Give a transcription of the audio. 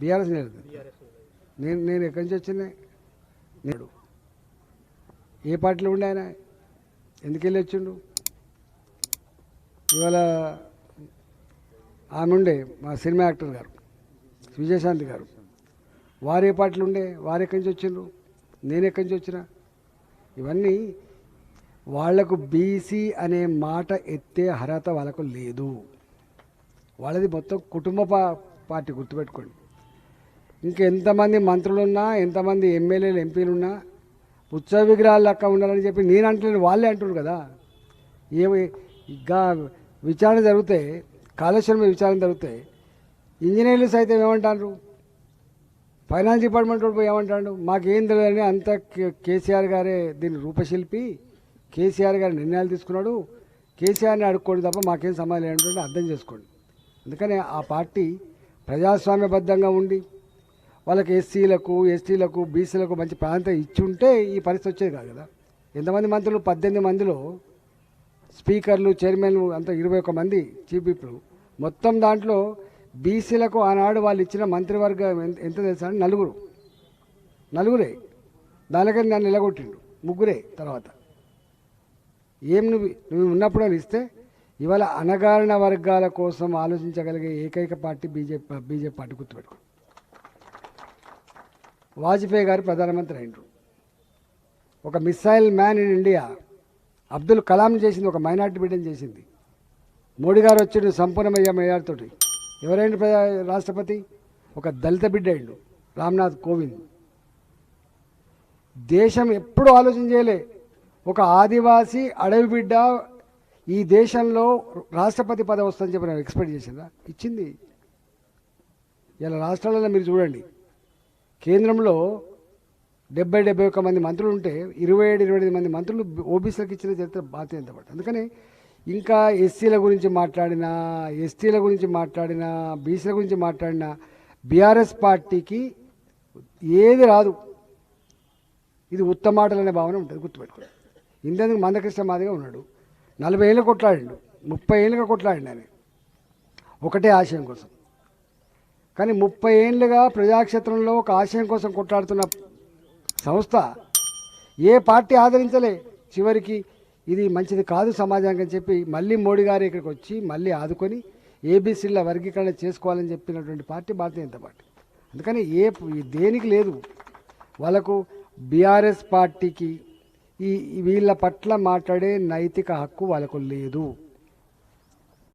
BRS లేదు. నేను నేను ఎక్కడి నుంచి వచ్చింది? నేడు ఏ పార్టీలో ఉండే ఆయన? ఎందుకు వెళ్ళి వచ్చిండు? ఇవాళ ఆమె ఉండే మా సినిమా యాక్టర్ గారు విజయశాంతి గారు. వారు ఏ పార్టీలు ఉండే? వారు ఎక్కడి నుంచి వచ్చిండ్రు? నేను ఎక్కడి నుంచి వచ్చినా? ఇవన్నీ వాళ్ళకు బీసీ అనే మాట ఎత్తే అర్హత వాళ్ళకు లేదు. వాళ్ళది మొత్తం కుటుంబ పా పార్టీ గుర్తుపెట్టుకోండి. ఇంకెంతమంది మంత్రులున్నా ఎంతమంది ఎమ్మెల్యేలు ఎంపీలున్నా ఉత్సవ విగ్రహాలు లెక్క ఉండాలని చెప్పి నేను అంటలేను వాళ్ళే అంటున్నారు కదా. ఏమి ఇంకా విచారణ జరిగితే కాళేశ్వరం విచారణ జరిగితే ఇంజనీర్లు సైతం ఏమంటారు? ఫైనాన్స్ డిపార్ట్మెంట్ పోయి ఏమంటాడు మాకేం తెలియదని అంత కే- కేసీఆర్ గారే దీన్ని రూపశిల్పి కేసీఆర్ గారు నిర్ణయాలు తీసుకున్నాడు. కేసీఆర్ని అడుక్కోండి తప్ప మాకేం సమాధానం ఏంటంటే అర్థం చేసుకోండి. అందుకనే ఆ పార్టీ ప్రజాస్వామ్యబద్ధంగా ఉండి వాళ్ళకి ఎస్సీలకు ఎస్టీలకు బీసీలకు మంచి ప్రాంతం ఇచ్చి ఉంటే ఈ పరిస్థితి వచ్చేది కాదు కదా. ఎంతమంది మంత్రులు? పద్దెనిమిది మందిలో స్పీకర్లు చైర్మన్లు అంతా ఇరవై ఒక్క మంది చీఫ్ విప్లు మొత్తం దాంట్లో బీసీలకు ఆనాడు వాళ్ళు ఇచ్చిన మంత్రివర్గం ఎంత- ఎంత తెలుసా? నలుగురు. నలుగురే. దానికని నన్ను నిలగొట్టిండు. ముగ్గురే తర్వాత. ఏం నువ్వు నువ్వు ఉన్నప్పుడు అని ఇస్తే ఇవాళ అనగారిన వర్గాల కోసం ఆలోచించగలిగే ఏకైక పార్టీ బీజేపీ బీజేపీ పార్టీ గుర్తుపెట్టుకో. వాజ్పేయి గారు ప్రధానమంత్రి అయినరు. ఒక missile man in India Abdul Kalam చేసింది ఒక మైనార్టీ బిడ్డని చేసింది. మోడీ గారు వచ్చిండు సంపూర్ణమయ్య మేయార్తోటి ఎవరైండు ప్రజా రాష్ట్రపతి? ఒక దళిత బిడ్డ అయిండు రామ్నాథ్ కోవింద్. దేశం ఎప్పుడు ఆలోచన చేయలే. ఒక ఆదివాసీ అడవి బిడ్డ ఈ దేశంలో రాష్ట్రపతి పదవి వస్తుందని చెప్పి నేను ఎక్స్పెక్ట్ చేసిందా? ఇచ్చింది. ఇలా రాష్ట్రాలలో మీరు చూడండి. కేంద్రంలో డెబ్బై డెబ్బై ఒక్క మంది మంత్రులు ఉంటే ఇరవై ఏడు ఇరవై ఎనిమిది మంది మంత్రులు ఓబీసీలకు ఇచ్చిన చరిత్ర బాధ్యత ఎంత పట్టు అందుకని ఇంకా ఎస్సీల గురించి మాట్లాడినా ఎస్టీల గురించి మాట్లాడినా బీసీల గురించి మాట్లాడినా బీఆర్ఎస్ పార్టీకి ఏది రాదు. ఇది ఉత్తమాటలు అనే భావన ఉంటుంది గుర్తుపెట్టుకోండి. ఇంతేందుకు మందకృష్ణ మాదిగా ఉన్నాడు. నలభై ఏళ్ళు కొట్లాడిండు ముప్పై ఏళ్ళుగా కొట్లాడిండు ఆయన. ఒకటే ఆశయం కోసం. కానీ ముప్పై ఏళ్ళుగా ప్రజాక్షేత్రంలో ఒక ఆశయం కోసం కొట్లాడుతున్న సంస్థ ఏ పార్టీ ఆదరించలే? చివరికి ఇది మంచిది కాదు సమాజానికి అని చెప్పి మళ్ళీ మోడీ గారు ఇక్కడికి వచ్చి మళ్ళీ ఆదుకొని ఏబీసీల వర్గీకరణ చేసుకోవాలని చెప్పినటువంటి పార్టీ భారతీయ జనతా పార్టీ. అందుకని ఏ దేనికి లేదు. వాళ్ళకు బీఆర్ఎస్ పార్టీకి ఈ ఈ వీళ్ళ పట్ల మాట్లాడే నైతిక హక్కు వాళ్ళకు లేదు.